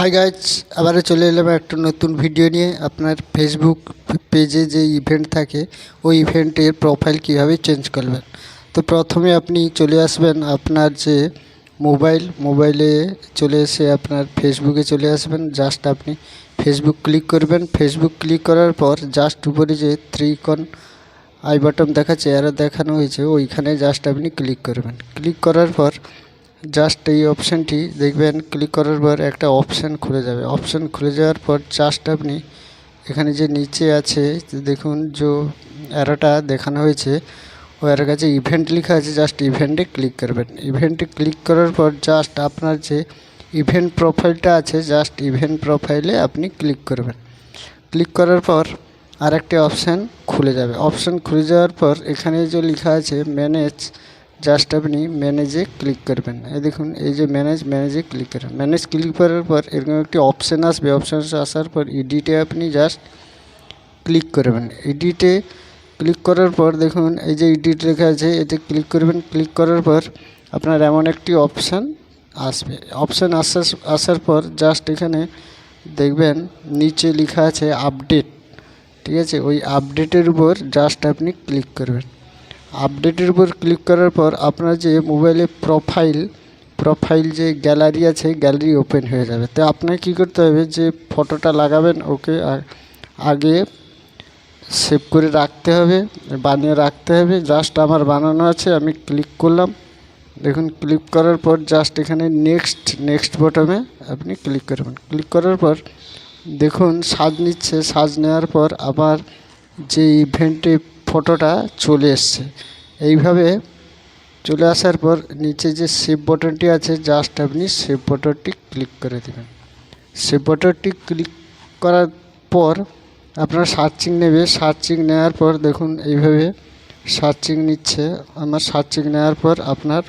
Hi guys আবারও চলে এলাম একটা নতুন ভিডিও নিয়ে। আপনার ফেসবুক পেজে যে ইভেন্ট থাকে, ওই ইভেন্টের প্রোফাইল কীভাবে চেঞ্জ করবেন? তো প্রথমে আপনি চলে আসবেন আপনার যে মোবাইল মোবাইলে চলে এসে আপনার ফেসবুকে চলে আসবেন। জাস্ট আপনি ফেসবুক ক্লিক করবেন। ফেসবুক ক্লিক করার পর জাস্ট উপরে যে ত্রিকোণ আই বাটন দেখাচ্ছে এরা দেখানো হয়েছে, ওইখানে জাস্ট আপনি ক্লিক করবেন। ক্লিক করার পর জাস্ট এই অপশানটি দেখবেন ক্লিক করার পর একটা অপশান খুলে যাবে। অপশান খুলে যাওয়ার পর জাস্ট আপনি এখানে যে নিচে আছে, দেখুন যে অ্যারোটা দেখানো হয়েছে, ও এর কাছে ইভেন্ট লেখা আছে জাস্ট ইভেন্টে ক্লিক করবেন। ইভেন্টে ক্লিক করার পর জাস্ট আপনার যে ইভেন্ট প্রোফাইলটা আছে জাস্ট ইভেন্ট প্রোফাইলে আপনি ক্লিক করবেন। ক্লিক করার পর আরেকটি অপশান খুলে যাবে। অপশান খুলে যাওয়ার পর এখানে যে লেখা আছে ম্যানেজ জাস্ট আপনি ম্যানেজে ক্লিক করবেন। এই দেখুন, এই যে ম্যানেজ ম্যানেজে ক্লিক করবেন ম্যানেজ ক্লিক করার পর এরকম একটি অপশান আসবে। অপশান আসার পর এডিটে আপনি জাস্ট ক্লিক করবেন। এডিটে ক্লিক করার পর দেখুন, এই যে এডিট লেখা আছে, এতে ক্লিক করবেন। ক্লিক করার পর আপনার এমন একটি অপশান আসবে। অপশান আসার আসার পর জাস্ট এখানে দেখবেন, নিচে লেখা আছে আপডেট ঠিক আছে? ওই আপডেটের উপর জাস্ট আপনি ক্লিক করবেন। আপডেটের উপর ক্লিক করার পর আপনার যে মোবাইলে প্রোফাইল প্রোফাইল যে গ্যালারি আছে গ্যালারি ওপেন হয়ে যাবে। তো আপনাকে কী করতে হবে যে ফটোটা লাগাবেন, ওকে আগে সেভ করে রাখতে হবে, বানিয়ে রাখতে হবে। জাস্ট আমার বানানো আছে, আমি ক্লিক করলাম। দেখুন ক্লিক করার পর জাস্ট এখানে নেক্সট নেক্সট বটমে আপনি ক্লিক করবেন। ক্লিক করার পর দেখুন, সাজ নিচ্ছে। সাজ নেওয়ার পর আবার যে ইভেন্টে ফটোটা চলে এসছে। এইভাবে চলে আসার পর নিচে যে সেভ বটনটি আছে জাস্ট আপনি সেভ বটনটি ক্লিক করে দেবেন। সেভ বটনটি ক্লিক করার পর আপনার সার্চিং নেবে। সার্চিং নেওয়ার পর দেখুন এইভাবে সার্চিং নিচ্ছে। আমার সার্চিং নেওয়ার পর আপনার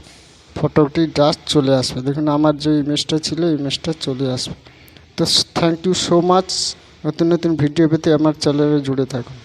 ফটোটি জাস্ট চলে আসবে। দেখুন আমার যে ইমেজটা ছিল ইমেজটা চলে আসবে। তো থ্যাংক ইউ সো মাচ নতুন নতুন ভিডিও পেতে আমার চ্যানেলে জুড়ে থাকুন।